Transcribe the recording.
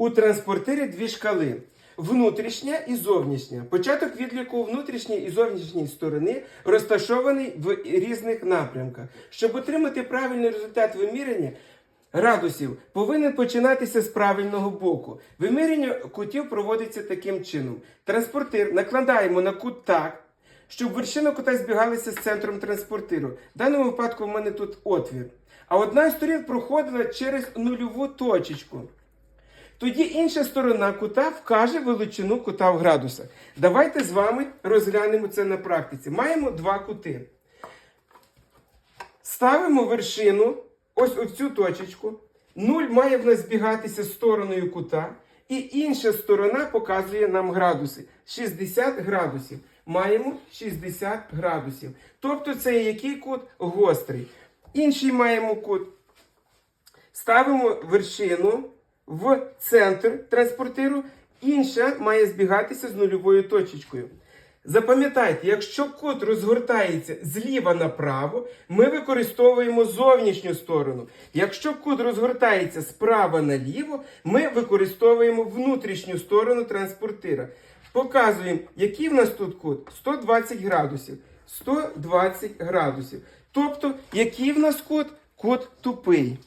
У транспортирі дві шкали. Внутрішня і зовнішня. Початок відліку внутрішньої і зовнішньої сторони розташований в різних напрямках. Щоб отримати правильний результат виміряння градусів, повинен починатися з правильного боку. Виміряння кутів проводиться таким чином: транспортир накладаємо на кут так, щоб вершина кута збігалася з центром транспортиру. В даному випадку в мене тут отвір. А одна з сторін проходила через нульову точечку. Тоді інша сторона кута вкаже величину кута в градусах. Давайте з вами розглянемо це на практиці. Маємо два кути. Ставимо вершину ось в цю точечку. Нуль має в нас збігатися стороною кута. І інша сторона показує нам градуси. 60 градусів. Маємо 60 градусів. Тобто це який кут? Гострий. Інший маємо кут. Ставимо вершину в центр транспортиру, інша має збігатися з нульовою точечкою. Запам'ятайте, якщо кут розгортається зліва направо, ми використовуємо зовнішню сторону. Якщо кут розгортається справа наліво, ми використовуємо внутрішню сторону транспортира. Показуємо, який в нас тут кут 120 градусів. 120 градусів. Тобто, який в нас кут? Кут тупий.